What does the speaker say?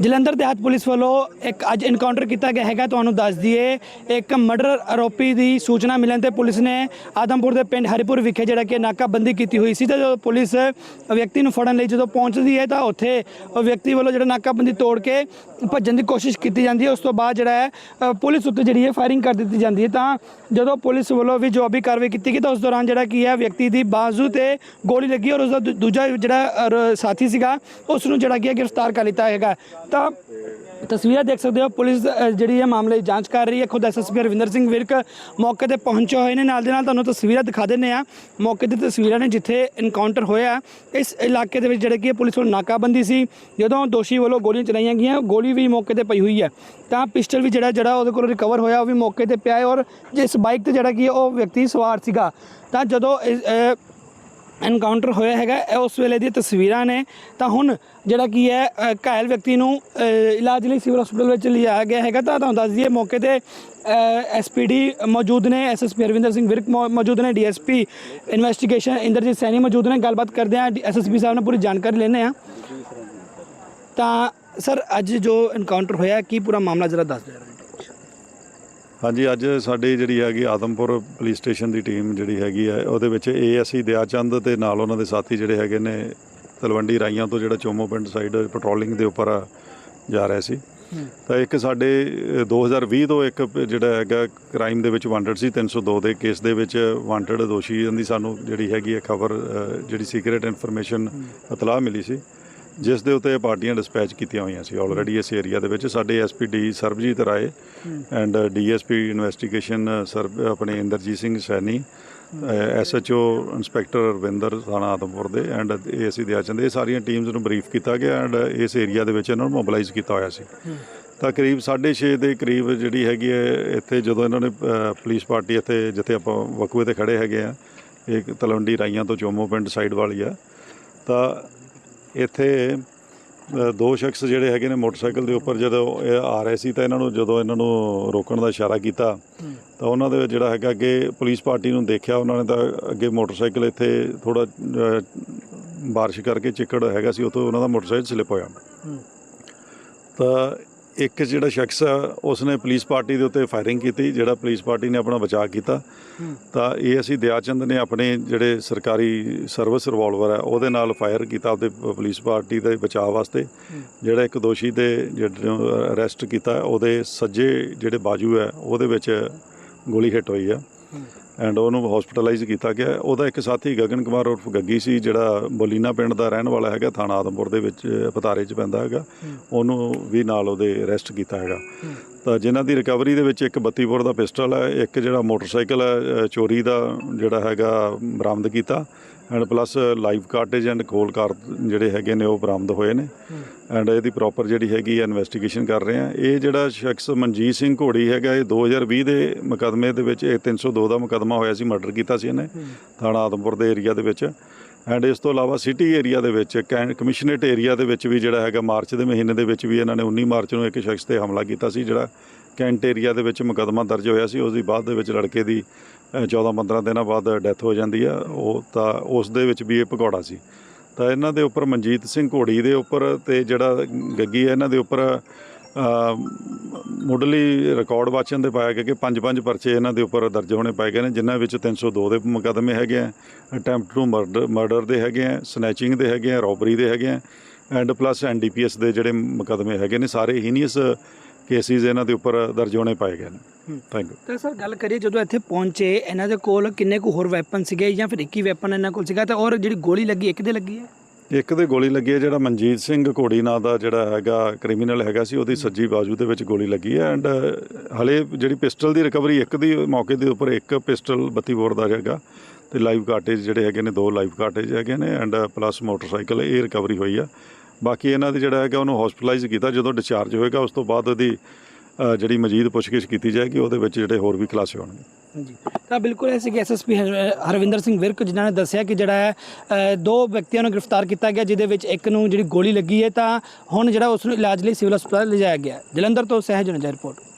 Jalandhar ਦੇਹਾਤ police ਵੱਲੋਂ ਇੱਕ ਅੱਜ ਇਨਕਾਊਂਟਰ ਕੀਤਾ ਗਿਆ ਹੈਗਾ, ਤੁਹਾਨੂੰ ਦੱਸ ਦਈਏ, ਇੱਕ ਮਰਡਰ ਆਰੋਪੀ ਦੀ ਸੂਚਨਾ ਮਿਲਣ ਤੇ ਪੁਲਿਸ ਨੇ ਆਦਮਪੁਰ ਦੇ ਪਿੰਡ ਹਰੀਪੁਰ ਵਿਖੇ ਜਿਹੜਾ ਕਿ ਨਾਕਾਬੰਦੀ ਕੀਤੀ ਹੋਈ ਸੀ। ਤੇ ਜਦੋਂ ਪੁਲਿਸ ਵਿਅਕਤੀ ਨੂੰ ਫੜਨ ਲਈ ਜਦੋਂ ਪਹੁੰਚਦੀ ਹੈ, ਤਾਂ ਉੱਥੇ ਉਹ ਵਿਅਕਤੀ ਵੱਲੋਂ ਜਿਹੜਾ ਨਾਕਾਬੰਦੀ ਤੋੜ ਕੇ ਭੱਜਣ ਦੀ ਕੋਸ਼ਿਸ਼ ਕੀਤੀ ਜਾਂਦੀ ਹੈ। ਉਸ ਤੋਂ ਬਾਅਦ ਜਿਹੜਾ ਹੈ ਪੁਲਿਸ ਉੱਤੇ ਜਿਹੜੀ ਹੈ ਫਾਇਰਿੰਗ ਕਰ ਦਿੱਤੀ ਜਾਂਦੀ ਹੈ। ਤਾਂ ਜਦੋਂ ਪੁਲਿਸ ਵੱਲੋਂ ਵੀ ਜਵਾਬੀ ਕਾਰਵਾਈ ਕੀਤੀ ਗਈ, ਤਾਂ ਉਸ ਦੌਰਾਨ ਜਿਹੜਾ ਕੀ ਹੈ, ਵਿਅਕਤੀ ਦੀ ਬਾਜ਼ੂ ਤੇ ਗੋਲੀ ਲੱਗੀ ਔਰ ਉਸ ਦਾ ਦੂ- ਦੂਜਾ ਜਿਹੜਾ ਸਾਥੀ ਸੀਗਾ ਉਸ ਨੂੰ ਜਿਹੜਾ ਕੀ ਹੈ ਗ੍ਰਿਫਤਾਰ ਕਰ ਲਿੱਤਾ ਹੈਗਾ। ਤਾਂ ਤਸਵੀਰਾਂ ਦੇਖ ਸਕਦੇ ਹੋ, ਪੁਲਿਸ ਜਿਹੜੀ ਹੈ ਮਾਮਲੇ ਦੀ ਜਾਂਚ ਕਰ ਰਹੀ ਹੈ। ਖੁਦ ਐਸਐਸਪੀ ਰਵਿੰਦਰ ਸਿੰਘ ਵਿਰਕ ਮੌਕੇ ਤੇ ਪਹੁੰਚੇ ਹੋਏ ਨੇ। ਨਾਲ ਦੇ ਨਾਲ ਤੁਹਾਨੂੰ ਤਸਵੀਰਾਂ ਦਿਖਾ ਦਿੰਨੇ ਆ ਮੌਕੇ ਦੀ ਤਸਵੀਰਾਂ ਨੇ ਜਿੱਥੇ ਇਨਕਾਊਂਟਰ ਹੋਇਆ। ਇਸ ਇਲਾਕੇ ਦੇ ਵਿੱਚ ਜਿਹੜੇ ਕਿ ਪੁਲਿਸ ਵੱਲੋਂ ਨਾਕਾਬੰਦੀ ਸੀ। ਜਦੋਂ ਦੋਸ਼ੀ ਵੱਲੋਂ ਗੋਲੀਆਂ ਚਲਾਈਆਂ ਗਈਆਂ, ਗੋਲੀ ਵੀ ਮੌਕੇ ਤੇ ਪਈ ਹੋਈ ਹੈ। ਤਾਂ ਪਿਸਟਲ ਵੀ ਜਿਹੜਾ ਜਿਹੜਾ ਉਹਦੇ ਕੋਲ ਰਿਕਵਰ ਹੋਇਆ, ਉਹ ਵੀ ਮੌਕੇ ਤੇ ਪਿਆ ਹੈ। ਔਰ ਜਿਸ ਬਾਈਕ ਤੇ ਜਿਹੜਾ ਕਿ ਉਹ ਵਿਅਕਤੀ ਸਵਾਰ ਸੀਗਾ। ਤਾਂ ਜਦੋਂ ਐਨਕਾਊਂਟਰ ਹੋਇਆ ਹੈਗਾ ਉਸ ਵੇਲੇ ਦੀਆਂ ਤਸਵੀਰਾਂ ਨੇ। ਤਾਂ ਹੁਣ ਜਿਹੜਾ ਕੀ ਹੈ ਘਾਇਲ ਵਿਅਕਤੀ ਨੂੰ ਇਲਾਜ ਲਈ ਸਿਵਲ ਹਸਪੀਟਲ ਵਿੱਚ ਲਿਆਇਆ ਗਿਆ ਹੈਗਾ। ਤਾਂ ਤੁਹਾਨੂੰ ਦੱਸ ਦਈਏ, ਮੌਕੇ ਤੇ ਐਸਪੀਡੀ ਮੌਜੂਦ ਨੇ। ਐਸਐਸਪੀ ਅਰਵਿੰਦਰ ਸਿੰਘ ਵਿਰਕ ਮੌਜੂਦ ਨੇ। ਡੀਐਸਪੀ ਇਨਵੈਸਟੀਗੇਸ਼ਨ ਇੰਦਰਜੀਤ ਸੈਣੀ ਮੌਜੂਦ ਨੇ। ਗੱਲਬਾਤ ਕਰਦੇ ਆ ਐਸਐਸਪੀ ਸਾਹਿਬ ਨਾਲ ਪੂਰੀ ਜਾਣਕਾਰੀ ਲੈਣੇ ਆ ਤਾਂ, ਸਰ, ਅੱਜ ਜੋ ਐਨਕਾਊਂਟਰ ਹੋਇਆ, ਕੀ ਪੂਰਾ ਮਾਮਲਾ ਜਰਾ ਦੱਸ ਦਿਓ। ਹਾਂਜੀ ਅੱਜ ਸਾਡੀ ਜਿਹੜੀ ਹੈਗੀ ਆਦਮਪੁਰ ਪੁਲਿਸ ਸਟੇਸ਼ਨ ਦੀ ਟੀਮ ਜਿਹੜੀ ਹੈਗੀ ਹੈ ਉਹਦੇ ਵਿੱਚ ਏਐਸਸੀ ਦਿਆਚੰਦ ਤੇ ਨਾਲ ਉਹਨਾਂ ਦੇ ਸਾਥੀ ਜਿਹੜੇ ਹੈਗੇ ਨੇ ਤਲਵੰਡੀ ਰਾਈਆਂ ਤੋਂ ਜਿਹੜਾ ਚੋਮੋ ਪਿੰਡ ਸਾਈਡ ਪੈਟਰੋਲਿੰਗ ਦੇ ਉੱਪਰ ਜਾ ਰਹੇ ਸੀ। ਤਾਂ ਇੱਕ ਸਾਡੇ ਅ, 2020 ਤੋਂ ਇੱਕ ਜਿਹੜਾ ਹੈਗਾ ਕ੍ਰਾਈਮ ਦੇ ਵਿੱਚ ਵਾਂਟਡ ਸੀ 302 ਦੇ ਕੇਸ ਦੇ ਵਿੱਚ ਵਾਂਟਡ ਦੋਸ਼ੀ ਦੀ ਸਾਨੂੰ ਜਿਹੜੀ ਹੈਗੀ ਹੈ ਖਬਰ ਜਿਹੜੀ ਸੀਕ੍ਰੀਟ ਇਨਫੋਰਮੇਸ਼ਨ ਇਤਲਾਹ ਮਿਲੀ ਸੀ। ਜਿਸ ਦੇ ਉੱਤੇ ਪਾਰਟੀਆਂ ਡਿਸਪੈਚ ਕੀਤੀਆਂ ਹੋਈਆਂ ਸੀ ਆਲਰੇਡੀ ਇਸ ਏਰੀਆ ਦੇ ਵਿੱਚ। ਸਾਡੇ SPD Sarabjit Rai and DSP investigation Sarab ਆਪਣੇ ਇੰਦਰਜੀਤ ਸਿੰਘ ਸੈਣੀ ਐਸਐਚਓ ਇੰਸਪੈਕਟਰ ਰਵਿੰਦਰ ਥਾਣਾ ਆਦਮਪੁਰ ਦੇ ਐਂਡ ਏਐਸਸੀ ਦਿਆਚੰਦ ਇਹ ਸਾਰੀਆਂ ਟੀਮਸ ਨੂੰ ਬਰੀਫ ਕੀਤਾ ਗਿਆ ਐਂਡ ਇਸ ਏਰੀਆ ਦੇ ਵਿੱਚ ਇਹਨਾਂ ਨੂੰ ਮੋਬਿਲਾਈਜ਼ ਕੀਤਾ ਹੋਇਆ ਸੀ। ਤਾਂ ਕਰੀਬ 6:30 ਦੇ ਕਰੀਬ ਜਿਹੜੀ ਹੈਗੀ ਹੈ, ਇੱਥੇ ਜਦੋਂ ਇਹਨਾਂ ਨੇ ਪੁਲਿਸ ਪਾਰਟੀ ਇੱਥੇ, ਜਿੱਥੇ ਆਪਾਂ ਵਕੂਏ ਤੇ ਖੜੇ ਹੈਗੇ ਆ, ਇਹ ਤਲਵੰਡੀ ਰਾਈਆਂ ਤੋਂ ਚੋਮੋ ਪਿੰਡ ਸਾਈਡ ਵਾਲੀ ਆ। ਤਾਂ ਇੱਥੇ ਦੋ ਸ਼ਖਸ ਜਿਹੜੇ ਹੈਗੇ ਨੇ ਮੋਟਰਸਾਈਕਲ ਦੇ ਉੱਪਰ ਜਦੋਂ ਇਹ ਆ ਰਹੇ ਸੀ ਤਾਂ ਇਹਨਾਂ ਨੂੰ ਜਦੋਂ ਇਹਨਾਂ ਨੂੰ ਰੋਕਣ ਦਾ ਇਸ਼ਾਰਾ ਕੀਤਾ ਤਾਂ ਉਹਨਾਂ ਦੇ ਜਿਹੜਾ ਹੈਗਾ ਅੱਗੇ ਪੁਲਿਸ ਪਾਰਟੀ ਨੂੰ ਦੇਖਿਆ ਉਹਨਾਂ ਨੇ ਤਾਂ ਅੱਗੇ ਮੋਟਰਸਾਈਕਲ ਇੱਥੇ ਥੋੜਾ ਬਾਰਿਸ਼ ਕਰਕੇ ਚਿੱਕੜ ਹੈਗਾ ਸੀ ਉਤੋਂ ਉਹਨਾਂ ਦਾ ਮੋਟਰਸਾਈਕਲ ਸਲਿਪ ਹੋਇਆ। ਤਾਂ ਇੱਕ ਜਿਹੜਾ ਸ਼ਖਸ ਆ ਉਸਨੇ ਪੁਲਿਸ ਪਾਰਟੀ ਦੇ ਉੱਤੇ ਫਾਇਰਿੰਗ ਕੀਤੀ ਜਿਹੜਾ ਪੁਲਿਸ ਪਾਰਟੀ ਨੇ ਆਪਣਾ ਬਚਾਅ ਕੀਤਾ। ਤਾਂ ਇਹ ਅਸੀਂ ਦਿਆਚੰਦ ਨੇ ਆਪਣੇ ਜਿਹੜੇ ਸਰਕਾਰੀ ਸਰਵਿਸ ਰਿਵਾਲਵਰ ਹੈ ਉਹਦੇ ਨਾਲ ਫਾਇਰ ਕੀਤਾ ਆਪਦੇ ਪੁਲਿਸ ਪਾਰਟੀ ਦੇ ਬਚਾਅ ਵਾਸਤੇ। ਜਿਹੜਾ ਇੱਕ ਦੋਸ਼ੀ ਦੇ ਜਿਹੜਾ ਅਰੈਸਟ ਕੀਤਾ ਉਹਦੇ ਸੱਜੇ ਜਿਹੜੇ ਬਾਜੂ ਹੈ ਉਹਦੇ ਵਿੱਚ ਗੋਲੀ ਹਿੱਟ ਹੋਈ ਆ। ਐਂਡ ਉਹਨੂੰ ਹਸਪੀਟਲਾਈਜ਼ ਕੀਤਾ ਗਿਆ। ਉਹਦਾ ਇੱਕ ਸਾਥੀ ਗਗਨ ਕੁਮਾਰ ਉਰਫ ਗੱਗੀ ਸੀ ਜਿਹੜਾ ਬੋਲੀਨਾ ਪਿੰਡ ਦਾ ਰਹਿਣ ਵਾਲਾ ਹੈਗਾ ਥਾਣਾ ਆਦਮਪੁਰ ਦੇ ਵਿੱਚ ਪਤਾਰੇ 'ਚ ਪੈਂਦਾ ਹੈਗਾ। ਉਹਨੂੰ ਵੀ ਨਾਲ ਉਹਦੇ ਅਰੈਸਟ ਕੀਤਾ ਹੈਗਾ। ਤਾਂ ਜਿਨ੍ਹਾਂ ਦੀ ਰਿਕਵਰੀ ਦੇ ਵਿੱਚ ਇੱਕ 32 ਬੋਰ ਦਾ ਪਿਸਟਲ ਹੈ ਇੱਕ ਜਿਹੜਾ ਮੋਟਰਸਾਈਕਲ ਹੈ ਚੋਰੀ ਦਾ ਜਿਹੜਾ ਹੈਗਾ ਬਰਾਮਦ ਕੀਤਾ। And plus live cartridge and ਖੋਲ ਕਾਰ ਜਿਹੜੇ ਹੈਗੇ ਨੇ ਉਹ ਬਰਾਮਦ ਹੋਏ ਨੇ। ਐਂਡ ਇਹਦੀ ਪ੍ਰੋਪਰ ਜਿਹੜੀ ਹੈਗੀ ਇਨਵੈਸਟੀਗੇਸ਼ਨ ਕਰ ਰਹੇ ਆ ਇਹ ਜਿਹੜਾ ਸ਼ਖਸ ਮਨਜੀਤ ਸਿੰਘ ਘੋੜੀ ਹੈਗਾ ਇਹ 2020 ਦੇ ਮੁਕਦਮੇ ਦੇ ਵਿੱਚ ਇਹ 302 ਦਾ ਮੁਕਦਮਾ ਹੋਇਆ ਸੀ, ਮਰਡਰ ਕੀਤਾ ਸੀ ਇਹਨੇ, ਥਾਣਾ ਆਦਮਪੁਰ ਦੇ ਏਰੀਆ ਦੇ ਵਿੱਚ। ਐਂਡ ਇਸ ਤੋਂ ਇਲਾਵਾ ਸਿਟੀ ਏਰੀਆ ਦੇ ਵਿੱਚ ਕੈਂ- ਕਮਿਸ਼ਨਰੇਟ ਏਰੀਆ ਦੇ ਵਿੱਚ ਵੀ ਜਿਹੜਾ ਹੈਗਾ, ਮਾਰਚ ਦੇ ਮਹੀਨੇ ਦੇ ਵਿੱਚ ਵੀ ਇਹਨਾਂ ਨੇ 19 ਮਾਰਚ ਨੂੰ ਇੱਕ ਸ਼ਖਸ ਤੇ ਹਮਲਾ ਕੀਤਾ ਸੀ, ਜਿਹੜਾ ਕੈਂਟ ਏਰੀਆ ਦੇ ਵਿੱਚ ਮੁਕਦਮਾ ਦਰਜ ਹੋਇਆ ਸੀ। ਉਸ ਦੀ ਬਾਅਦ ਦੇ ਵਿੱਚ ਲੜਕੇ ਦੀ 14-15 ਦਿਨਾਂ ਬਾਅਦ ਡੈਥ ਹੋ ਜਾਂਦੀ ਆ। ਉਹ ਤਾਂ ਉਸ ਦੇ ਵਿੱਚ ਵੀ ਇਹ ਭਗੌੜਾ ਸੀ। ਤਾਂ ਇਹਨਾਂ ਦੇ ਉੱਪਰ ਮਨਜੀਤ ਸਿੰਘ ਘੋੜੀ ਦੇ ਉੱਪਰ ਤੇ ਜਿਹੜਾ ਗੱਗੀ ਹੈ, ਇਹਨਾਂ ਦੇ ਉੱਪਰ ਮੁੱਢਲੀ ਰਿਕਾਰਡ ਵਾਚਨ ਦੇ ਪਾਇਆ ਗਿਆ ਕਿ ਪੰਜ ਪੰਜ ਪਰਚੇ ਇਹਨਾਂ ਦੇ ਉੱਪਰ ਦਰਜ ਹੋਣੇ ਪਏ ਗਏ ਨੇ ਜਿਨ੍ਹਾਂ ਵਿੱਚ 302 ਦੇ ਮੁਕੱਦਮੇ ਹੈਗੇ ਆ ਅਟੈਂਪਟ ਟੂ ਮਰਡਰ ਮਰਡਰ ਦੇ ਹੈਗੇ ਆ ਸਨੈਚਿੰਗ ਦੇ ਹੈਗੇ ਆ ਰੋਬਰੀ ਦੇ ਹੈਗੇ ਆ ਐਂਡ ਪਲੱਸ ਐਨਡੀਪੀਐਸ ਦੇ ਜਿਹੜੇ ਮੁਕੱਦਮੇ ਹੈਗੇ ਨੇ ਸਾਰੇ ਹੀਨੀਅਸ ਕੇਸਿਸ ਇਹਨਾਂ ਦੇ ਉੱਪਰ ਦਰਜ ਹੋਣੇ ਪਏ ਗਏ ਨੇ। ਥੈਂਕ ਯੂ ਤਾਂ ਸਰ ਗੱਲ ਕਰੀਏ ਜਦੋਂ ਇੱਥੇ ਪਹੁੰਚੇ ਇਹਨਾਂ ਦੇ ਕੋਲ ਕਿੰਨੇ ਕੁ ਹੋਰ ਵੈਪਨ ਸੀਗੇ ਜਾਂ ਫਿਰ ਇੱਕ ਹੀ ਵੈਪਨ ਇਹਨਾਂ ਕੋਲ ਸੀਗਾ ਤਾਂ ਔਰ ਜਿਹੜੀ ਗੋਲੀ ਲੱਗੀ ਇੱਕ ਦੇ ਲੱਗੀ ਹੈ? ਇੱਕ ਦੇ ਗੋਲੀ ਲੱਗੀ ਹੈ ਜਿਹੜਾ ਮਨਜੀਤ ਸਿੰਘ ਘੋੜੀ ਨਾਂ ਦਾ ਜਿਹੜਾ ਹੈਗਾ ਕ੍ਰਿਮੀਨਲ ਹੈਗਾ ਸੀ ਉਹਦੀ ਸੱਜੀ ਬਾਜੂ ਦੇ ਵਿੱਚ ਗੋਲੀ ਲੱਗੀ ਹੈ ਐਂਡ ਹਲੇ ਜਿਹੜੀ ਪਿਸਟਲ ਦੀ ਰਿਕਵਰੀ ਇੱਕ ਦੀ ਮੌਕੇ ਦੇ ਉੱਪਰ ਇੱਕ ਪਿਸਟਲ 32 ਬੋਰ ਦਾ ਹੈਗਾ ਤੇ ਲਾਈਵ ਕਾਰਟੇਜ ਜਿਹੜੇ ਹੈਗੇ ਨੇ ਦੋ ਲਾਈਵ ਕਾਰਟੇਜ ਹੈਗੇ ਨੇ ਐਂਡ ਪਲੱਸ ਮੋਟਰਸਾਈਕਲ ਇਹ ਰਿਕਵਰੀ ਹੋਈ ਆ। ਬਾਕੀ ਇਹਨਾਂ ਦੀ ਜਿਹੜਾ ਹੈਗਾ ਉਹਨੂੰ ਹਸਪੀਟਲਾਈਜ਼ ਕੀਤਾ ਜਦੋਂ ਡਿਸਚਾਰਜ ਹੋਏਗਾ ਉਸ ਤੋਂ ਬਾਅਦ ਉਹਦੀ ਜਿਹੜੀ ਮਜੀਦ ਪੁੱਛਗਿੱਛ ਕੀਤੀ ਜਾਏਗੀ, ਉਹਦੇ ਵਿੱਚ ਜਿਹੜੇ ਹੋਰ ਵੀ ਖੁਲਾਸੇ ਹੋਣਗੇ। ਜੀ ਤਾਂ ਬਿਲਕੁਲ ਐਸੇ ਕਿ ਐਸਐਸਪੀ ਹਰਵਿੰਦਰ ਸਿੰਘ ਵਿਰਕ, ਜਿਨ੍ਹਾਂ ਨੇ ਦੱਸਿਆ ਕਿ ਜਿਹੜਾ ਹੈ ਦੋ ਵਿਅਕਤੀਆਂ ਨੂੰ ਗ੍ਰਿਫਤਾਰ ਕੀਤਾ ਗਿਆ, ਜਿਹਦੇ ਵਿੱਚ ਇੱਕ ਨੂੰ ਜਿਹੜੀ ਗੋਲੀ ਲੱਗੀ ਹੈ, ਤਾਂ ਹੁਣ ਜਿਹੜਾ ਉਸ ਨੂੰ ਇਲਾਜ ਲਈ ਸਿਵਲ ਹਸਪਤਾਲ ਲਿਜਾਇਆ ਗਿਆ ਜਲੰਧਰ ਤੋਂ ਸਹਿਜ ਨਜਰ ਰਿਪੋਰਟ।